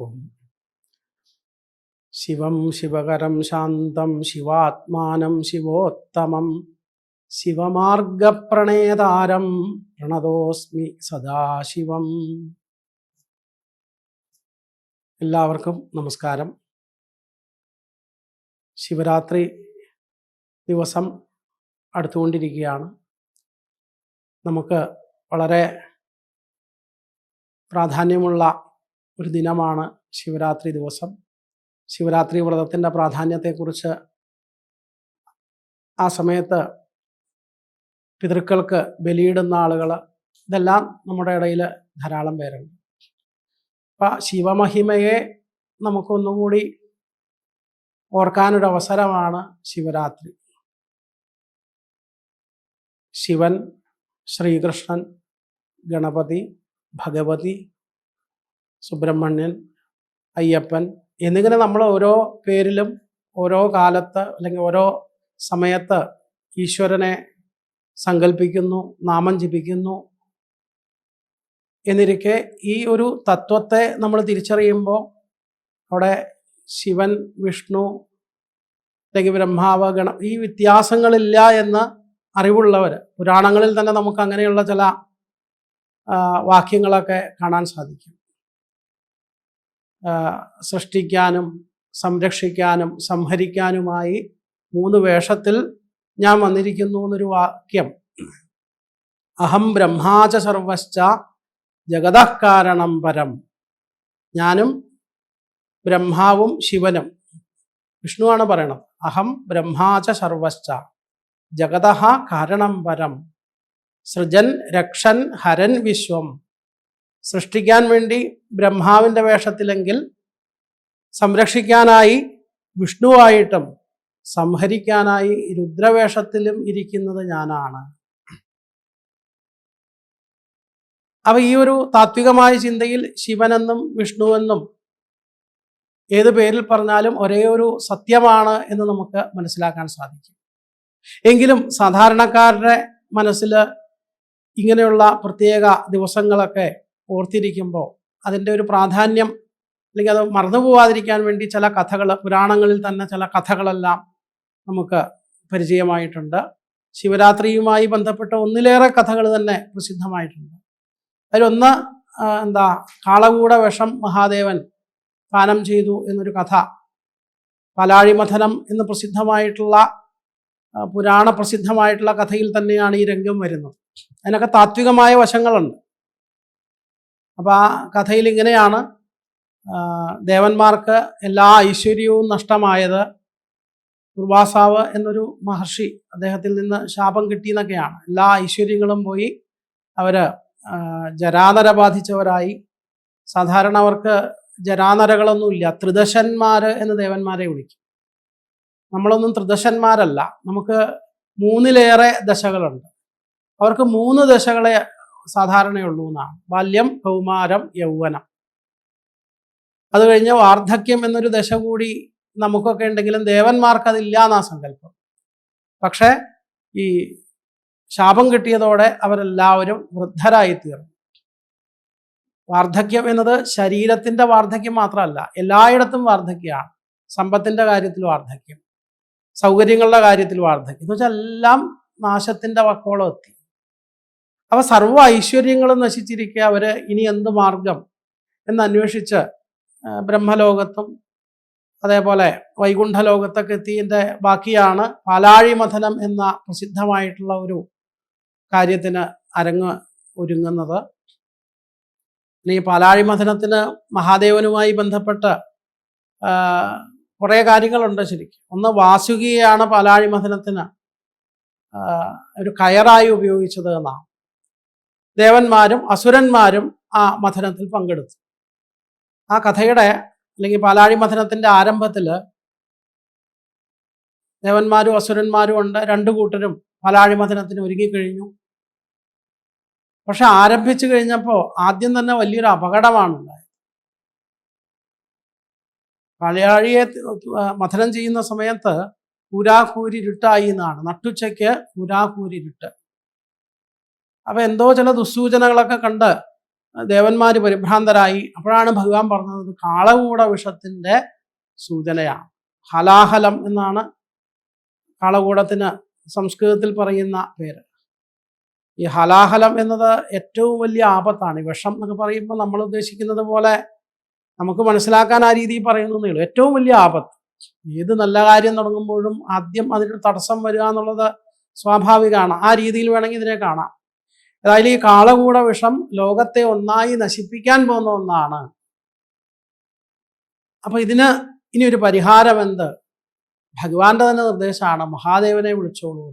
ഓം ശിവം ശിവകരം ശാന്തം ശിവാത്മാനം ശിവോത്തമം ശിവമാർഗപ്രണേതാരം പ്രണതോസ്മി സദാശിവം. എല്ലാവർക്കും നമസ്കാരം. ശിവരാത്രി ദിവസം അടുത്തുകൊണ്ടിരിക്കുകയാണ്. നമുക്ക് വളരെ പ്രാധാന്യമുള്ള ഒരു ദിനമാണ് ശിവരാത്രി ദിവസം. ശിവരാത്രി വ്രതത്തിന്റെ പ്രാധാന്യത്തെക്കുറിച്ച് ആ സമയത്ത് പിതൃക്കൾക്ക് ബലിയിടുന്ന ആളുകൾ ഇതെല്ലാം നമ്മുടെ ഇടയിൽ ധാരാളം പേരുണ്ട്. അപ്പം ശിവമഹിമയെ നമുക്കൊന്നുകൂടി ഓർക്കാനൊരവസരമാണ് ശിവരാത്രി. ശിവൻ ശ്രീകൃഷ്ണൻ ഗണപതി ഭഗവതി സുബ്രഹ്മണ്യൻ അയ്യപ്പൻ എന്നിങ്ങനെ നമ്മൾ ഓരോ പേരിലും ഓരോ കാലത്ത് അല്ലെങ്കിൽ ഓരോ സമയത്ത് ഈശ്വരനെ സങ്കല്പിക്കുന്നു നാമം ജപിക്കുന്നു എന്നിരിക്കെ ഈ ഒരു തത്വത്തെ നമ്മൾ തിരിച്ചറിയുമ്പോൾ അവിടെ ശിവൻ വിഷ്ണു അല്ലെങ്കിൽ ബ്രഹ്മാവ് ഗണം ഈ വ്യത്യാസങ്ങളില്ല എന്ന് അറിവുള്ളവർ പുരാണങ്ങളിൽ തന്നെ നമുക്ക് അങ്ങനെയുള്ള ചില വാക്യങ്ങളൊക്കെ കാണാൻ സാധിക്കും. സൃഷ്ടിക്കാനും സംരക്ഷിക്കാനും സംഹരിക്കാനുമായി മൂന്ന് വേഷത്തിൽ ഞാൻ വന്നിരിക്കുന്നു എന്നൊരു വാക്യം. അഹം ബ്രഹ്മാച സർവശ്ച ജഗതഃകാരണം പരം. ഞാനും ബ്രഹ്മാവും ശിവനും. വിഷ്ണുവാണ് പറയണത് അഹം ബ്രഹ്മാച സർവശ്ച ജഗത കാരണം പരം. സൃജൻ രക്ഷൻ ഹരൻ വിശ്വം. സൃഷ്ടിക്കാൻ വേണ്ടി ബ്രഹ്മാവിന്റെ വേഷത്തിലെങ്കിൽ സംരക്ഷിക്കാനായി വിഷ്ണുവായിട്ടും സംഹരിക്കാനായി രുദ്രവേഷത്തിലും ഇരിക്കുന്നത് ഞാനാണ്. അപ്പൊ ഈ ഒരു താത്വികമായ ചിന്തയിൽ ശിവനെന്നും വിഷ്ണുവെന്നും ഏത് പേരിൽ പറഞ്ഞാലും ഒരേ ഒരു സത്യമാണ് എന്ന് നമുക്ക് മനസ്സിലാക്കാൻ സാധിക്കും. എങ്കിലും സാധാരണക്കാരുടെ മനസ്സിൽ ഇങ്ങനെയുള്ള പ്രത്യേക ദിവസങ്ങളൊക്കെ ഓർത്തിരിക്കുമ്പോൾ അതിന്റെ ഒരു പ്രാധാന്യം അല്ലെങ്കിൽ അത് മറന്നു പോവാതിരിക്കാൻ വേണ്ടി ചില കഥകൾ പുരാണങ്ങളിൽ തന്നെ ചില കഥകളെല്ലാം നമുക്ക് പരിചയമായിട്ടുണ്ട്. ശിവരാത്രിയുമായി ബന്ധപ്പെട്ട ഒന്നിലേറെ കഥകൾ തന്നെ പ്രസിദ്ധമായിട്ടുണ്ട്. അതിലൊന്ന് എന്താ കാളകൂട വേഷം മഹാദേവൻ പാനം ചെയ്തു എന്നൊരു കഥ. പാലാഴിമഥനം എന്ന് പ്രസിദ്ധമായിട്ടുള്ള പുരാണ പ്രസിദ്ധമായിട്ടുള്ള കഥയിൽ തന്നെയാണ് ഈ രംഗം വരുന്നത്. അതിനൊക്കെ താത്വികമായ വശങ്ങളുണ്ട്. അപ്പോൾ ആ കഥയിൽ ഇങ്ങനെയാണ് ദേവന്മാർക്ക് എല്ലാ ഐശ്വര്യവും നഷ്ടമായത് ദുർവാസാവ് എന്നൊരു മഹർഷി അദ്ദേഹത്തിൽ നിന്ന് ശാപം കിട്ടിയെന്നൊക്കെയാണ്. എല്ലാ ഐശ്വര്യങ്ങളും പോയി അവർ ജരാനര ബാധിച്ചവരായി. സാധാരണ അവർക്ക് ജരാനരകളൊന്നുമില്ല ത്രിദശന്മാർ എന്ന് ദേവന്മാരെ വിളിക്കും. നമ്മളൊന്നും ത്രിദശന്മാരല്ല നമുക്ക് മൂന്നിലേറെ ദശകളുണ്ട്. അവർക്ക് മൂന്ന് ദശകളെ സാധാരണയുള്ളൂ എന്നാണ് ബാല്യം കൗമാരം യൗവനം. അത് കഴിഞ്ഞ് വാർദ്ധക്യം എന്നൊരു ദശ കൂടി നമുക്കൊക്കെ ഉണ്ടെങ്കിലും ദേവന്മാർക്ക് അതില്ല എന്നാ സങ്കല്പം. പക്ഷേ ഈ ശാപം കിട്ടിയതോടെ അവരെല്ലാവരും വൃദ്ധരായി തീർന്നു വാർദ്ധക്യം എന്നത് ശരീരത്തിന്റെ വാർദ്ധക്യം മാത്രമല്ല എല്ലായിടത്തും വാർദ്ധക്യമാണ്. സമ്പത്തിന്റെ കാര്യത്തിൽ വാർദ്ധക്യം സൗകര്യങ്ങളുടെ കാര്യത്തിൽ വാർദ്ധക്യം. എന്ന് വെച്ചാൽ എല്ലാം നാശത്തിന്റെ വക്കോളം എത്തി. അവ സർവ ഐശ്വര്യങ്ങളും നശിച്ചിരിക്കുക അവർ ഇനി എന്ത് മാർഗം എന്നന്വേഷിച്ച് ബ്രഹ്മലോകത്തും അതേപോലെ വൈകുണ്ഠലോകത്തൊക്കെ എത്തിയതിന്റെ ബാക്കിയാണ് പാലാഴി മഥനം എന്ന പ്രസിദ്ധമായിട്ടുള്ള ഒരു കാര്യത്തിന് അരങ്ങ് ഒരുങ്ങുന്നത്. ഈ പാലാഴി മഥനത്തിന് മഹാദേവനുമായി ബന്ധപ്പെട്ട് കുറേ കാര്യങ്ങളുണ്ട് ശരിക്കും. ഒന്ന് വാസുകിയാണ് പാലാഴി മഥനത്തിന് ഒരു കയറായി ഉപയോഗിച്ചത് എന്നാണ്. ദേവന്മാരും അസുരന്മാരും ആ മഥനത്തിൽ പങ്കെടുത്തു. ആ കഥയുടെ അല്ലെങ്കിൽ പാലാഴി മഥനത്തിന്റെ ആരംഭത്തിൽ ദേവന്മാരും അസുരന്മാരും ഉണ്ട്. രണ്ടു കൂട്ടരും പാലാഴി മഥനത്തിന് ഒരുങ്ങിക്കഴിഞ്ഞു. പക്ഷെ ആരംഭിച്ചു കഴിഞ്ഞപ്പോൾ ആദ്യം തന്നെ വലിയൊരു അപകടമാണ് ഉണ്ടായത്. പാലാഴിയെ മഥനം ചെയ്യുന്ന സമയത്ത് കൂരാക്കൂരിരുട്ടായി എന്നാണ്. നട്ടുച്ചയ്ക്ക് കൂരാക്കൂരിരുട്ട് അപ്പൊ എന്തോ ചില ദുസ്സൂചനകളൊക്കെ കണ്ട് ദേവന്മാര് പരിഭ്രാന്തരായി. അപ്പോഴാണ് ഭഗവാൻ പറഞ്ഞത് കാളകൂട വിഷത്തിന്റെ സൂചനയാണ്. ഹലാഹലം എന്നാണ് കാളകൂടത്തിന് സംസ്കൃതത്തിൽ പറയുന്ന പേര്. ഈ ഹലാഹലം എന്നത് ഏറ്റവും വലിയ ആപത്താണ്. ഈ വിഷം എന്നൊക്കെ പറയുമ്പോൾ നമ്മൾ ഉദ്ദേശിക്കുന്നത് പോലെ നമുക്ക് മനസ്സിലാക്കാൻ ആ രീതിയിൽ പറയുന്നതേ ഉള്ളൂ. ഏറ്റവും വലിയ ആപത്ത്. ഏത് നല്ല കാര്യം തുടങ്ങുമ്പോഴും ആദ്യം അതിനൊരു തടസ്സം വരിക എന്നുള്ളത് സ്വാഭാവികമാണ്. ആ രീതിയിൽ വേണമെങ്കിൽ ഇതിനെ കാണാം. ഏതായാലും ഈ കാളകൂട വിഷം ലോകത്തെ ഒന്നായി നശിപ്പിക്കാൻ പോകുന്ന ഒന്നാണ്. അപ്പൊ ഇതിന് ഇനി ഒരു പരിഹാരം എന്ത്? ഭഗവാന്റെ തന്നെ നിർദ്ദേശമാണ് മഹാദേവനെ വിളിച്ചോളൂ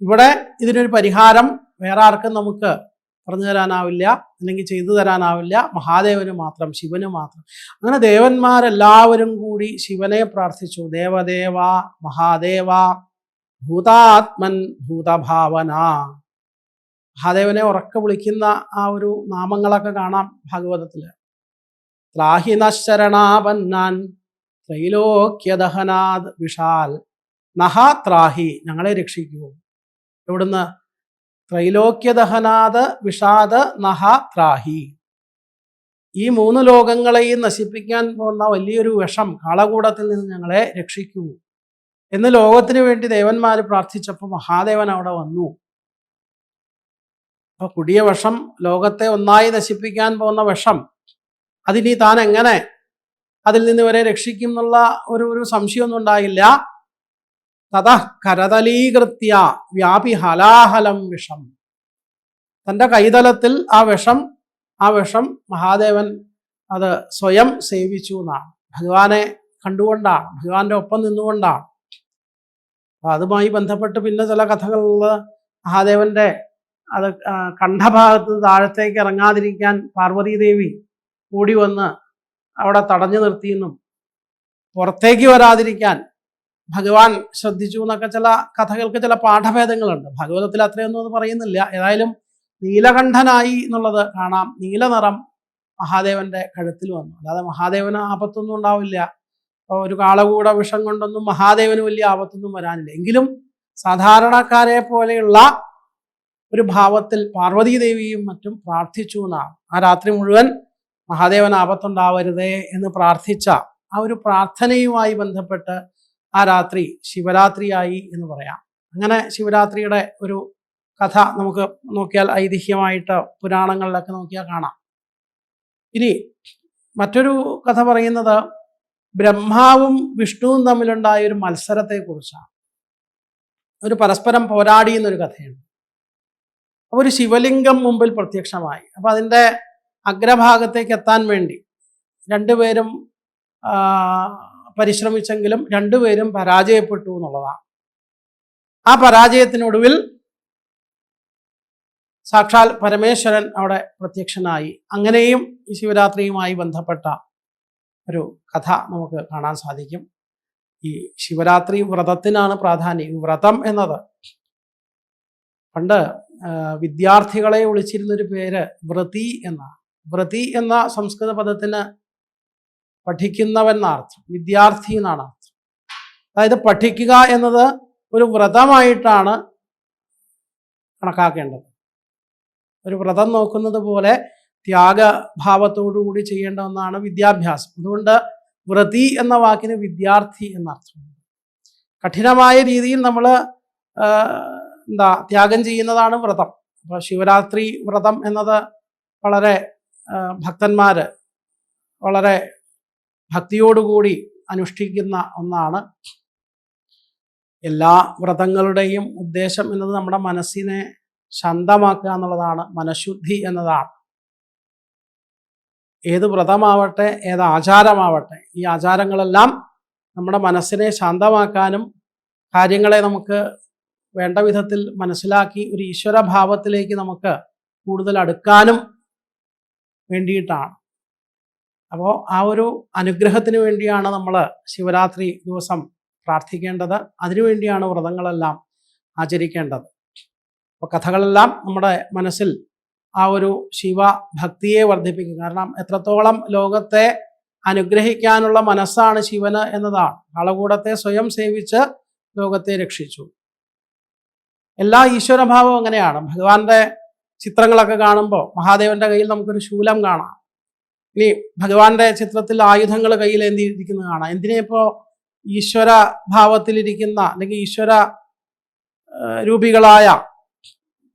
ഇവിടെ ഇതിനൊരു പരിഹാരം വേറെ ആർക്കും നമുക്ക് പറഞ്ഞു തരാനാവില്ല അല്ലെങ്കിൽ ചെയ്തു തരാനാവില്ല. മഹാദേവന് മാത്രം ശിവന് മാത്രം. അങ്ങനെ ദേവന്മാരെല്ലാവരും കൂടി ശിവനെ പ്രാർത്ഥിച്ചു. ദേവദേവ മഹാദേവ ഭൂതാത്മൻ ഭൂതഭാവന. മഹാദേവനെ ഉറക്കെ വിളിക്കുന്ന ആ ഒരു നാമങ്ങളൊക്കെ കാണാം ഭാഗവതത്തിൽ. ത്രാഹിനശരണാപന്നാൻ ത്രൈലോക്യദഹനാദ് വിഷാൽ നഹാ ത്രാഹി ഞങ്ങളെ രക്ഷിക്കൂ. ഇവിടുന്ന് ത്രൈലോക്യദഹനാദ് വിഷാദ് നഹാ ത്രാഹി. ഈ മൂന്ന് ലോകങ്ങളെയും നശിപ്പിക്കാൻ പോകുന്ന വലിയൊരു വിഷം കാളകൂടത്തിൽ നിന്ന് ഞങ്ങളെ രക്ഷിക്കൂ. എന്ന് ലോകത്തിന് വേണ്ടി ദേവന്മാർ പ്രാർത്ഥിച്ചപ്പോൾ മഹാദേവൻ അവിടെ വന്നു. അപ്പൊ കുടിയ വിഷം ലോകത്തെ ഒന്നായി നശിപ്പിക്കാൻ പോകുന്ന വിഷം അതിനി താൻ എങ്ങനെ അതിൽ നിന്ന് വരെ രക്ഷിക്കും എന്നുള്ള ഒരു ഒരു സംശയമൊന്നും ഉണ്ടായില്ല. തത കരതലീകൃത്യ വ്യാപി ഹലാഹലം വിഷം. തന്റെ കൈതലത്തിൽ ആ വിഷം ആ വിഷം മഹാദേവൻ അത് സ്വയം സേവിച്ചു എന്നാണ്. ഭഗവാനെ കണ്ടുകൊണ്ടാണ് ഭഗവാന്റെ ഒപ്പം നിന്നുകൊണ്ടാണ്. അതുമായി ബന്ധപ്പെട്ട് പിന്നെ ചില കഥകളുള്ളത് മഹാദേവന്റെ അത് കണ്ഠഭാഗത്ത് താഴത്തേക്ക് ഇറങ്ങാതിരിക്കാൻ പാർവതീദേവി കൂടി വന്ന് അവിടെ തടഞ്ഞു നിർത്തിയെന്നും പുറത്തേക്ക് വരാതിരിക്കാൻ ഭഗവാൻ ശ്രദ്ധിച്ചു എന്നൊക്കെ ചില കഥകൾക്ക് ചില പാഠഭേദങ്ങളുണ്ട്. ഭഗവതത്തിൽ അത്രയൊന്നും അത് പറയുന്നില്ല. ഏതായാലും നീലകണ്ഠനായി എന്നുള്ളത് കാണാം. നീലനിറം മഹാദേവന്റെ കഴുത്തിൽ വന്നു. അല്ലാതെ മഹാദേവന് ആപത്തൊന്നും ഉണ്ടാവില്ല. അപ്പൊ ഒരു കാളകൂട വിഷം കൊണ്ടൊന്നും മഹാദേവന് വലിയ ആപത്തൊന്നും വരാനില്ല. എങ്കിലും സാധാരണക്കാരെ പോലെയുള്ള ഒരു ഭാവത്തിൽ പാർവതീദേവിയും മറ്റും പ്രാർത്ഥിച്ചു എന്നാണ് ആ രാത്രി മുഴുവൻ മഹാദേവൻ ആപത്തുണ്ടാവരുതേ എന്ന് പ്രാർത്ഥിച്ച ആ ഒരു പ്രാർത്ഥനയുമായി ബന്ധപ്പെട്ട് ആ രാത്രി ശിവരാത്രിയായി എന്ന് പറയാം. അങ്ങനെ ശിവരാത്രിയുടെ ഒരു കഥ നമുക്ക് നോക്കിയാൽ ഐതിഹ്യമായിട്ട് പുരാണങ്ങളിലൊക്കെ നോക്കിയാൽ കാണാം. ഇനി മറ്റൊരു കഥ പറയുന്നത് ബ്രഹ്മാവും വിഷ്ണുവും തമ്മിലുണ്ടായ ഒരു മത്സരത്തെക്കുറിച്ചാണ്. ഒരു പരസ്പരം പോരാടി എന്നൊരു കഥയുണ്ട്. അപ്പൊ ഒരു ശിവലിംഗം മുമ്പിൽ പ്രത്യക്ഷമായി. അപ്പൊ അതിന്റെ അഗ്രഭാഗത്തേക്ക് എത്താൻ വേണ്ടി രണ്ടുപേരും പരിശ്രമിച്ചെങ്കിലും രണ്ടുപേരും പരാജയപ്പെട്ടു എന്നുള്ളതാണ്. ആ പരാജയത്തിനൊടുവിൽ സാക്ഷാൽ പരമേശ്വരൻ അവിടെ പ്രത്യക്ഷനായി. അങ്ങനെയും ഈ ശിവരാത്രിയുമായി ബന്ധപ്പെട്ട ഒരു കഥ നമുക്ക് കാണാൻ സാധിക്കും. ഈ ശിവരാത്രി വ്രതത്തിനാണ് പ്രാധാന്യം. ഈ വ്രതം എന്നത് പണ്ട് വിദ്യാർത്ഥികളെ വിളിച്ചിരുന്നൊരു പേര് വ്രതി എന്നാണ് വ്രതി എന്ന സംസ്കൃത പദത്തിന് പഠിക്കുന്നവൻ എന്നാർത്ഥം വിദ്യാർത്ഥി എന്നാണ് അർത്ഥം. അതായത് പഠിക്കുക എന്നത് ഒരു വ്രതമായിട്ടാണ് കണക്കാക്കേണ്ടത്. ഒരു വ്രതം നോക്കുന്നത് പോലെ ത്യാഗഭാവത്തോടുകൂടി ചെയ്യേണ്ട ഒന്നാണ് വിദ്യാഭ്യാസം. അതുകൊണ്ട് വ്രതി എന്ന വാക്കിന് വിദ്യാർത്ഥി എന്നർത്ഥമുണ്ട് കഠിനമായ രീതിയിൽ നമ്മൾ എന്താ ത്യാഗം ചെയ്യുന്നതാണ് വ്രതം. അപ്പോൾ ശിവരാത്രി വ്രതം എന്നത് വളരെ ഭക്തന്മാര് വളരെ ഭക്തിയോടുകൂടി അനുഷ്ഠിക്കുന്ന ഒന്നാണ്. എല്ലാ വ്രതങ്ങളുടെയും ഉദ്ദേശം എന്നത് നമ്മുടെ മനസ്സിനെ ശാന്തമാക്കുക എന്നുള്ളതാണ് മനഃശുദ്ധി എന്നതാണ്. ഏത് വ്രതമാവട്ടെ ഏത് ആചാരമാവട്ടെ ഈ ആചാരങ്ങളെല്ലാം നമ്മുടെ മനസ്സിനെ ശാന്തമാക്കാനും കാര്യങ്ങളെ നമുക്ക് വേണ്ട വിധത്തിൽ മനസ്സിലാക്കി ഒരു ഈശ്വരഭാവത്തിലേക്ക് നമുക്ക് കൂടുതൽ അടുക്കാനും വേണ്ടിയിട്ടാണ്. അപ്പോൾ ആ ഒരു അനുഗ്രഹത്തിന് വേണ്ടിയാണ് നമ്മൾ ശിവരാത്രി ദിവസം പ്രാർത്ഥിക്കേണ്ടത്. അതിനുവേണ്ടിയാണ് വ്രതങ്ങളെല്ലാം ആചരിക്കേണ്ടത്. അപ്പോൾ കഥകളെല്ലാം നമ്മുടെ മനസ്സിൽ ആ ഒരു ശിവ ഭക്തിയെ വർദ്ധിപ്പിക്കും. കാരണം എത്രത്തോളം ലോകത്തെ അനുഗ്രഹിക്കാനുള്ള മനസ്സാണ് ശിവന് എന്നതാണ്. ആളുകൂടത്തെ സ്വയം സേവിച്ച് ലോകത്തെ രക്ഷിച്ചു. എല്ലാ ഈശ്വരഭാവവും അങ്ങനെയാണ്. ഭഗവാന്റെ ചിത്രങ്ങളൊക്കെ കാണുമ്പോൾ മഹാദേവന്റെ കയ്യിൽ നമുക്കൊരു ശൂലം കാണാം. ഇനി ഭഗവാന്റെ ചിത്രത്തിൽ ആയുധങ്ങൾ കയ്യിൽ എന്തിയിരിക്കുന്നത് കാണാം. എന്തിനെയിപ്പോ ഈശ്വര ഭാവത്തിലിരിക്കുന്ന അല്ലെങ്കിൽ ഈശ്വര രൂപികളായ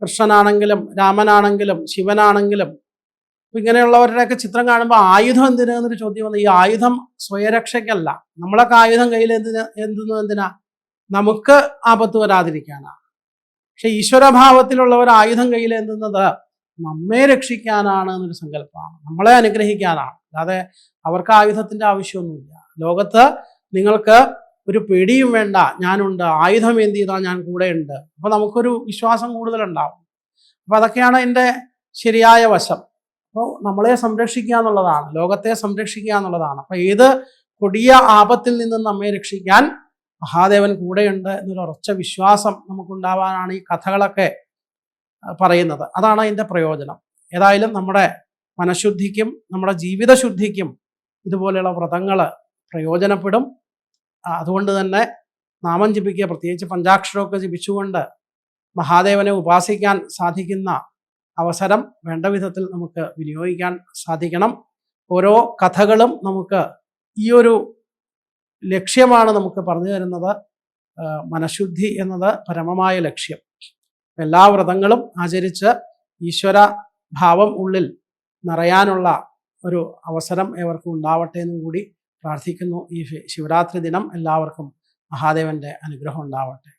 കൃഷ്ണനാണെങ്കിലും രാമനാണെങ്കിലും ശിവനാണെങ്കിലും ഇങ്ങനെയുള്ളവരുടെയൊക്കെ ചിത്രം കാണുമ്പോൾ ആയുധം എന്തിനാ എന്നൊരു ചോദ്യം വന്നു. ഈ ആയുധം സ്വയരക്ഷയ്ക്കല്ല. നമ്മളൊക്കെ ആയുധം കയ്യിൽ എന്തിനാ എന്തുന്നത് എന്തിനാ? നമുക്ക് ആപത്ത് വരാതിരിക്കാനാണ് പക്ഷെ ഈശ്വരഭാവത്തിലുള്ളവർ ആയുധം കയ്യിൽ എന്തുന്നത്? നമ്മെ രക്ഷിക്കാനാണ് എന്നൊരു സങ്കല്പമാണ്. നമ്മളെ അനുഗ്രഹിക്കാനാണ്. അല്ലാതെ അവർക്ക് ആയുധത്തിന്റെ ആവശ്യമൊന്നുമില്ല. ലോകത്ത് നിങ്ങൾക്ക് ഒരു പേടിയും വേണ്ട. ഞാനുണ്ട്. ആയുധം എന്ത് ചെയ്താൽ ഞാൻ കൂടെയുണ്ട് അപ്പൊ നമുക്കൊരു വിശ്വാസം കൂടുതലുണ്ടാവും. അപ്പൊ അതൊക്കെയാണ് എന്റെ ശരിയായ വശം. അപ്പോൾ നമ്മളെ സംരക്ഷിക്കുക എന്നുള്ളതാണ്. ലോകത്തെ സംരക്ഷിക്കുക എന്നുള്ളതാണ്. അപ്പൊ ഏത് കൊടിയ ആപത്തിൽ നിന്നും നമ്മെ രക്ഷിക്കാൻ മഹാദേവൻ കൂടെയുണ്ട് എന്നൊരു ഉറച്ച വിശ്വാസം നമുക്കുണ്ടാവാനാണ് ഈ കഥകളൊക്കെ പറയുന്നത്. അതാണ് അതിന്റെ പ്രയോജനം. ഏതായാലും നമ്മുടെ മനഃശുദ്ധിക്കും നമ്മുടെ ജീവിതശുദ്ധിക്കും ഇതുപോലെയുള്ള വ്രതങ്ങൾ പ്രയോജനപ്പെടും. അതുകൊണ്ട് തന്നെ നാമം ജപിക്കുക പ്രത്യേകിച്ച് പഞ്ചാക്ഷരമൊക്കെ ജപിച്ചുകൊണ്ട് മഹാദേവനെ ഉപാസിക്കാൻ സാധിക്കുന്ന അവസരം വേണ്ട വിധത്തിൽ നമുക്ക് വിനിയോഗിക്കാൻ സാധിക്കണം. ഓരോ കഥകളും നമുക്ക് ഈ ഒരു ലക്ഷ്യമാണ് നമുക്ക് പറഞ്ഞു തരുന്നത്. മനഃശുദ്ധി എന്നത് പരമമായ ലക്ഷ്യം. എല്ലാ വ്രതങ്ങളും ആചരിച്ച് ഈശ്വര ഭാവം ഉള്ളിൽ നിറയാനുള്ള ഒരു അവസരം ഏവർക്കും ഉണ്ടാവട്ടെ എന്നും കൂടി പ്രാർത്ഥിക്കുന്നു. ഈ ശിവരാത്രി ദിനം എല്ലാവർക്കും മഹാദേവന്റെ അനുഗ്രഹം ഉണ്ടാവട്ടെ.